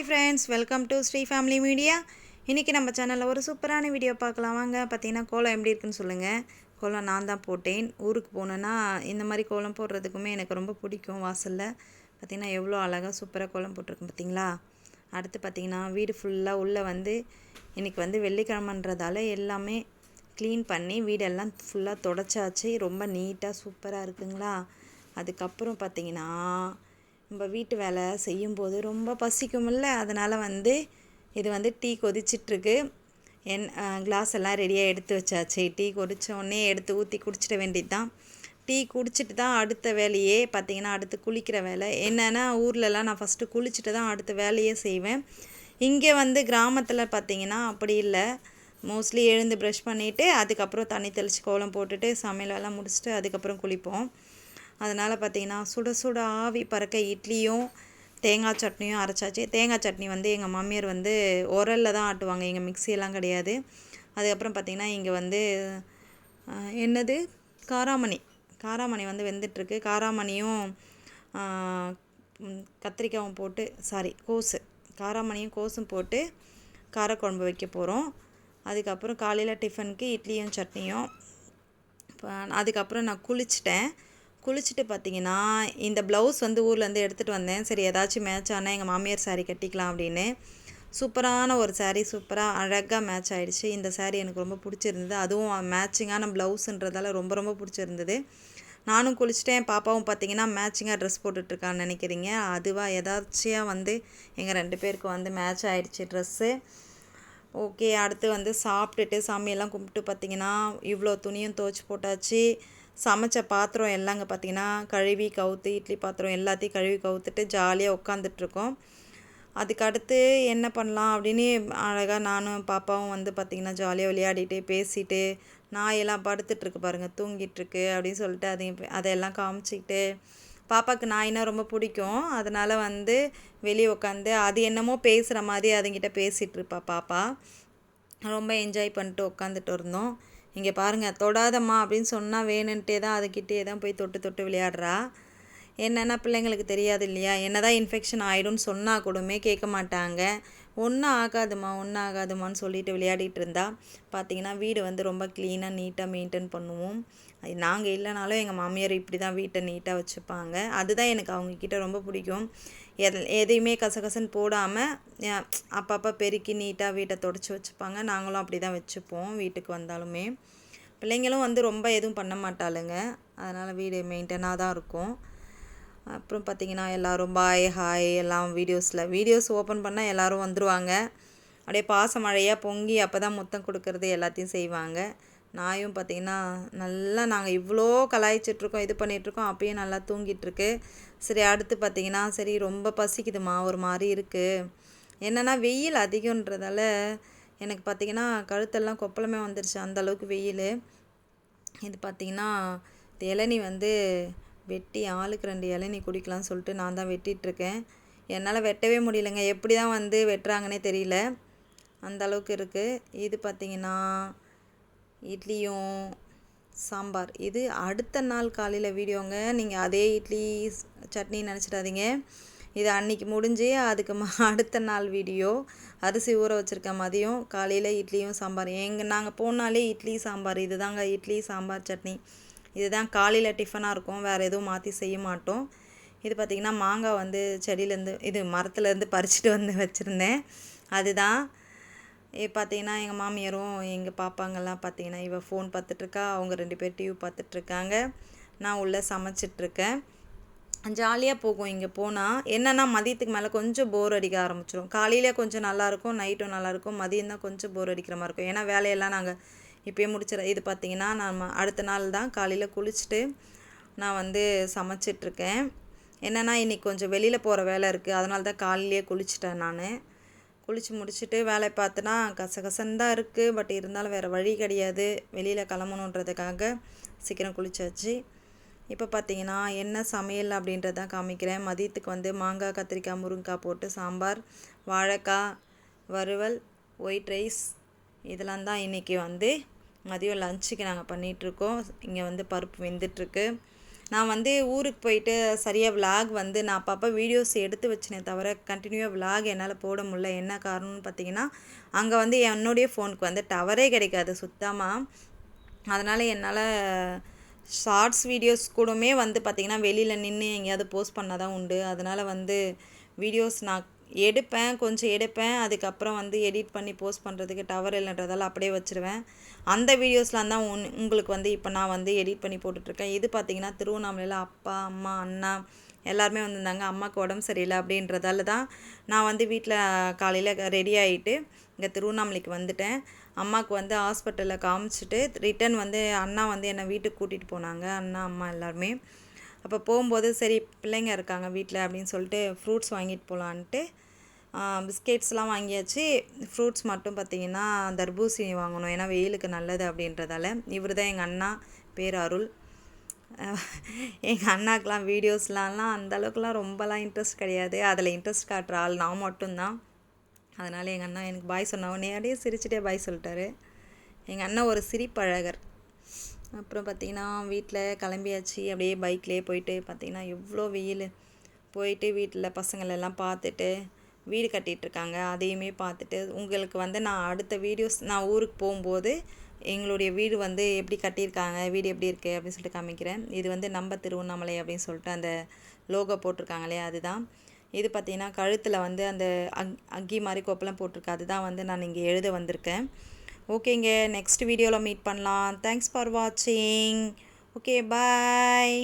Hi friends welcome to Sri family media இன்றைக்கி நம்ம சேனலில் ஒரு சூப்பரான வீடியோ பார்க்கலாம். வாங்க பார்த்தீங்கன்னா கோலம் எப்படி இருக்குன்னு சொல்லுங்கள் கோலம் நான் தான் போட்டேன். ஊருக்கு போனேன்னா இந்த மாதிரி கோலம் போடுறதுக்குமே எனக்கு ரொம்ப பிடிக்கும் வாசலில். பார்த்தீங்கன்னா எவ்வளோ அழகாக சூப்பராக கோலம் போட்டிருக்கும் பார்த்தீங்களா? அடுத்து பார்த்திங்கன்னா வீடு ஃபுல்லாக உள்ளே வந்து இன்றைக்கி வந்து வெள்ளிக்கிழமன்றதால எல்லாமே க்ளீன் பண்ணி வீடெல்லாம் ஃபுல்லாக தொடச்சாச்சு. ரொம்ப நீட்டாக சூப்பராக இருக்குங்களா? அதுக்கப்புறம் பார்த்திங்கன்னா நம்ம வீட்டு வேலை செய்யும்போது ரொம்ப பசிக்குமில்ல அதனால் வந்து இது வந்து டீ கொதிச்சிட்ருக்கு. என் கிளாஸ் எல்லாம் ரெடியாக எடுத்து வச்சாச்சு. டீ கொதிச்ச உடனே எடுத்து ஊற்றி குடிச்சிட வேண்டியது தான் டீ குடிச்சிட்டு தான் அடுத்த வேலையே பார்த்திங்கன்னா அடுத்து குளிக்கிற வேலை. என்னென்னா ஊர்லலாம் நான் ஃபஸ்ட்டு குளிச்சுட்டு தான் அடுத்த வேலையே செய்வேன். இங்கே வந்து கிராமத்தில் பார்த்திங்கன்னா அப்படி இல்லை. மோஸ்ட்லி எழுந்து ப்ரஷ் பண்ணிவிட்டு அதுக்கப்புறம் தண்ணி தெளித்து கோலம் போட்டுட்டு சமையல் எல்லாம் முடிச்சுட்டு அதுக்கப்புறம் குளிப்போம். அதனால் பார்த்தீங்கன்னா சுட சுட ஆவி பறக்க இட்லியும் தேங்காய் சட்னியும் அரைச்சாச்சு. தேங்காய் சட்னி வந்து எங்கள் மாமியார் வந்து உரலில் தான் ஆட்டுவாங்க. எங்கள் மிக்சியெல்லாம் கிடையாது. அதுக்கப்புறம் பார்த்திங்கன்னா இங்கே வந்து என்னது? காராமணி. காராமணி வந்து வெந்துட்டுருக்கு. காராமணியும் கத்திரிக்காவும் கத்திரிக்காயும் போட்டு சாரி கோஸு. காராமணியும் கோஸும் போட்டு காரக்குழம்பு வைக்க போகிறோம் அதுக்கப்புறம் காலையில் டிஃபனுக்கு இட்லியும் சட்னியும். அதுக்கப்புறம் நான் குளிச்சிட்டேன். குளிச்சுட்டு பார்த்தீங்கன்னா இந்த ப்ளவுஸ் வந்து ஊர்லேருந்து எடுத்துகிட்டு வந்தேன். சரி ஏதாச்சும் மேட்ச் ஆனால் எங்கள் மாமியார் சாரீ கட்டிக்கலாம் அப்படின்னு. சூப்பரான ஒரு சாரீ சூப்பராக அழகாக மேட்ச் ஆகிடுச்சு இந்த சாரீ எனக்கு ரொம்ப பிடிச்சிருந்தது. அதுவும் மேட்சிங்கான ப்ளவுஸுன்றதால ரொம்ப ரொம்ப பிடிச்சிருந்தது. நானும் குளிச்சுட்டேன். பாப்பாவும் பார்த்தீங்கன்னா மேட்சிங்காக ட்ரெஸ் போட்டுட்ருக்கான்னு நினைக்கிறீங்க. அதுவாக எதாச்சியாக வந்து எங்கள் ரெண்டு பேருக்கு வந்து மேட்ச் ஆகிடுச்சு ட்ரெஸ்ஸு ஓகே அடுத்து வந்து சாப்பிட்டுட்டு சாமியெல்லாம் கும்பிட்டு பார்த்தீங்கன்னா இவ்வளோ துணியும் துவச்சி போட்டாச்சு. சமைச்ச பாத்திரம் எல்லாங்க பார்த்தீங்கன்னா கழுவி கவுத்து இட்லி பாத்திரம் எல்லாத்தையும் கழுவி கவுத்துட்டு ஜாலியாக உட்காந்துட்ருக்கோம் அதுக்கடுத்து என்ன பண்ணலாம் அப்படின்னு அழகாக நானும் பாப்பாவும் வந்து பார்த்திங்கன்னா ஜாலியாக விளையாடிட்டு பேசிட்டு நாயெல்லாம் படுத்துட்ருக்கு பாருங்கள் தூங்கிட்டுருக்கு அப்படின்னு சொல்லிட்டு அதையும் அதையெல்லாம் காமிச்சிக்கிட்டு பாப்பாவுக்கு நாயினா ரொம்ப பிடிக்கும். அதனால் வந்து வெளியே உட்காந்து அது என்னமோ பேசுகிற மாதிரி அதுங்கிட்ட பேசிகிட்ருப்பா பாப்பா. ரொம்ப என்ஜாய் பண்ணிட்டு உட்காந்துட்டு இருந்தோம். இங்கே பாருங்கள் தொடாதம்மா அப்படின்னு சொன்னால் வேணுன்ட்டே தான் அதுக்கிட்டே தான் போய் தொட்டு தொட்டு விளையாடுறா. என்னென்னா பிள்ளைங்களுக்கு தெரியாது இல்லையா? என்ன தான் இன்ஃபெக்ஷன் ஆகிடும்னு சொன்னால் கூடமே கேட்க மாட்டாங்க. ஒன்றும் ஆகாதுமா ஒன்றும் ஆகாதுமான்னு சொல்லிட்டு விளையாடிட்டு இருந்தா. பார்த்தீங்கன்னா வீடு வந்து ரொம்ப க்ளீனாக நீட்டாக மெயின்டைன் பண்ணுவோம். அது நாங்கள் இல்லைனாலும் எங்கள் மாமியார் இப்படி தான் வீட்டை நீட்டாக வச்சுப்பாங்க. அதுதான் எனக்கு அவங்கக்கிட்ட ரொம்ப பிடிக்கும். எது எதையுமே கசகசன்னு போடாமல் அப்பப்போ பெருக்கி நீட்டாக வீட்டை தொடச்சி வச்சுப்பாங்க. நாங்களும் அப்படி தான் வச்சுப்போம் வீட்டுக்கு வந்தாலுமே. பிள்ளைங்களும் வந்து ரொம்ப எதுவும் பண்ண மாட்டாளுங்க. அதனால் வீடு மெயின்டைனாக தான் இருக்கும். அப்புறம் பார்த்தீங்கன்னா எல்லோரும் பாய் ஹாய் எல்லாம் வீடியோஸில் வீடியோஸ் ஓப்பன் பண்ணால் எல்லோரும் வந்துடுவாங்க அப்படியே பாச மழையாக பொங்கி அப்போ தான் முத்தம் கொடுக்கறது எல்லாத்தையும் செய்வாங்க. நாயும் பார்த்தீங்கன்னா நல்லா நாங்கள் இவ்வளோ கலாய்ச்சிட்ருக்கோம் இது பண்ணிகிட்ருக்கோம் அப்பயும் நல்லா தூங்கிட்டுருக்கு சரி அடுத்து பார்த்தீங்கன்னா சரி ரொம்ப பசிக்குதுமா ஒரு மாதிரி இருக்குது என்னென்னா வெயில் அதிகன்றதால எனக்கு பார்த்தீங்கன்னா கழுத்தெல்லாம் கொப்பளமே வந்துருச்சு அந்த அளவுக்கு வெயில். இது பார்த்தீங்கன்னா இளநி வந்து வெட்டி ஆளுக்கு ரெண்டு இளநி குடிக்கலாம்னு சொல்லிட்டு நான் தான் வெட்டிகிட்ருக்கேன் என்னால் வெட்டவே முடியலங்க. எப்படி தான் வந்து வெட்டுறாங்கன்னே தெரியல. அந்த அளவுக்கு இருக்குது இது பார்த்தீங்கன்னா இட்லியும் சாம்பார். இது அடுத்த நாள் காலையில் வீடியோங்க. நீங்கள் அதே இட்லி சட்னி நினச்சிடாதீங்க. இது அன்னைக்கு முடிஞ்சு அதுக்கு அடுத்த நாள் வீடியோ. அரிசி ஊற வச்சுருக்க மதியம் காலையில் இட்லியும் சாம்பார் எங்கள் நாங்கள் போனாலே இட்லி சாம்பார். இதுதாங்க இட்லி சாம்பார் சட்னி. இதுதான் காலையில் டிஃபனாக இருக்கும். வேறு எதுவும் மாற்றி செய்ய மாட்டோம். இது பார்த்திங்கன்னா மாங்காய் வந்து செடியிலேருந்து இது மரத்துலேருந்து பறிச்சுட்டு வந்து வச்சுருந்தேன். அதுதான் பார்த்தீங்கன்னா எங்கள் மாமியாரும் எங்கள் பாப்பாங்கெல்லாம் பார்த்தீங்கன்னா இவள் ஃபோன் பார்த்துட்ருக்கா அவங்க ரெண்டு பேர் டிவி பார்த்துட்ருக்காங்க நான் உள்ளே சமைச்சிட்ருக்கேன். ஜாலியாக போகும் இங்கே போனால் என்னென்னா மதியத்துக்கு மேலே கொஞ்சம் போர் அடிக்க ஆரம்பிச்சிடும் காலையில் கொஞ்சம் நல்லாயிருக்கும் நைட்டும் நல்லாயிருக்கும் மதியம் தான் கொஞ்சம் போர் அடிக்கிற மாதிரி இருக்கும். ஏன்னா வேலையெல்லாம் நாங்கள் இப்போயே முடிச்சிட இது பார்த்தீங்கன்னா நான் அடுத்த நாள் தான் காலையில் குளிச்சுட்டு நான் வந்து சமைச்சிட்ருக்கேன். என்னென்னா இன்றைக்கி கொஞ்சம் வெளியில் போகிற வேலை இருக்குது அதனால தான் காலையிலேயே குளிச்சிட்டேன் நான். குளித்து முடிச்சுட்டு வேலையை பார்த்தனா கசகசன்னு தான் இருக்குது பட் இருந்தாலும் வேறு வழி கிடையாது. வெளியில் கிளம்பணுன்றதுக்காக சீக்கிரம் குளிச்சாச்சு. இப்போ பார்த்தீங்கன்னா என்ன சமையல் அப்படின்றத காமிக்கிறேன். மதியத்துக்கு வந்து மாங்காய் கத்திரிக்காய் முருங்கைக்காய் போட்டு சாம்பார் வாழைக்காய் வறுவல் ஒயிட் ரைஸ் இதெல்லாம் தான் இன்றைக்கி வந்து மதியம் லஞ்சுக்கு நாங்கள் பண்ணிகிட்ருக்கோம் இங்கே வந்து பருப்பு வெந்துட்டுருக்கு நான் வந்து ஊருக்கு போயிட்டு சரியாக விலாக் வந்து நான் அப்பப்போ வீடியோஸ் எடுத்து வச்சினே தவிர கண்டினியூவாக விலாக் என்னால் போட முடியல. என்ன காரணம்னு பார்த்தீங்கன்னா அங்கே வந்து என்னுடைய ஃபோனுக்கு வந்து டவரே கிடைக்காது சுத்தமாக அதனால் என்னால் ஷார்ட்ஸ் வீடியோஸ் கூடமே வந்து பார்த்திங்கன்னா வெளியில் நின்று எங்கேயாவது போஸ்ட் பண்ணால் தான் உண்டு. அதனால் வந்து வீடியோஸ் நான் எடுப்பேன் கொஞ்சம் எடுப்பேன். அதுக்கப்புறம் வந்து எடிட் பண்ணி போஸ்ட் பண்ணுறதுக்கு டவர் இல்லைன்றதால அப்படியே வச்சுருவேன். அந்த வீடியோஸ்லாம் தான் உன் உங்களுக்கு வந்து இப்போ நான் வந்து எடிட் பண்ணி போட்டுட்ருக்கேன். இது பார்த்திங்கன்னா திருவண்ணாமலையில் அப்பா அம்மா அண்ணா எல்லாருமே வந்திருந்தாங்க. அம்மாவுக்கு உடம்பு சரியில்லை அப்படின்றதால தான் நான் வந்து வீட்டில் காலையில் ரெடி ஆகிட்டு இங்கே திருவண்ணாமலைக்கு வந்துட்டேன். அம்மாவுக்கு வந்து ஹாஸ்பிட்டலில் காமிச்சிட்டு ரிட்டன் வந்து அண்ணா வந்து என்னை வீட்டுக்கு கூட்டிகிட்டு போனாங்க. அண்ணா அம்மா எல்லாருமே. அப்போ போகும்போது சரி பிள்ளைங்க இருக்காங்க வீட்டில் அப்படின்னு சொல்லிட்டு ஃப்ரூட்ஸ் வாங்கிட்டு போகலான்ட்டு பிஸ்கெட்ஸ்லாம் வாங்கியாச்சு. ஃப்ரூட்ஸ் மட்டும் பார்த்திங்கன்னா தர்பூசணி வாங்கணும். ஏன்னா வெயிலுக்கு நல்லது அப்படின்றதால. இவர் தான் எங்கள் அண்ணா பேர் அருள். எங்கள் அண்ணாக்கெலாம் வீடியோஸ்லாம் அந்த அளவுக்குலாம் ரொம்பலாம் இன்ட்ரெஸ்ட் கிடையாது. அதில் இன்ட்ரெஸ்ட் காட்டுற ஆள் நான் மட்டும்தான். அதனால் எங்கள் அண்ணா எனக்கு பாய் சொன்னாங்க நேரடியே சிரிச்சிட்டே பாய் சொல்லிட்டாரு. எங்கள் அண்ணன் ஒரு சிரிப்பழகர். அப்புறம் பார்த்திங்கன்னா வீட்டில் கிளம்பியாச்சு. அப்படியே பைக்லேயே போயிட்டு பார்த்திங்கன்னா எவ்வளோ வெயில். போயிட்டு வீட்டில் பசங்களெல்லாம் பார்த்துட்டு வீடு கட்டிகிட்ருக்காங்க. அதையுமே பார்த்துட்டு உங்களுக்கு வந்து நான் அடுத்த வீடியோஸ் நான் ஊருக்கு போகும்போது எங்களுடைய வீடு வந்து எப்படி கட்டியிருக்காங்க வீடு எப்படி இருக்குது அப்படின்னு சொல்லிட்டு காமிக்கிறேன். இது வந்து நம்ம திருவண்ணாமலை அப்படின்னு சொல்லிட்டு அந்த லோகோ போட்டிருக்காங்களே அதுதான். இது பார்த்திங்கன்னா கழுத்தில் வந்து அந்த அக் அக்கி மாதிரி கோப்பெல்லாம் போட்டிருக்கு. அதுதான் வந்து நான் இங்கே எழுத வந்திருக்கேன். ஓகேங்க நெக்ஸ்ட் வீடியோவில் மீட் பண்ணலாம். தேங்க்ஸ் ஃபார் வாட்சிங் ஓகே பாய்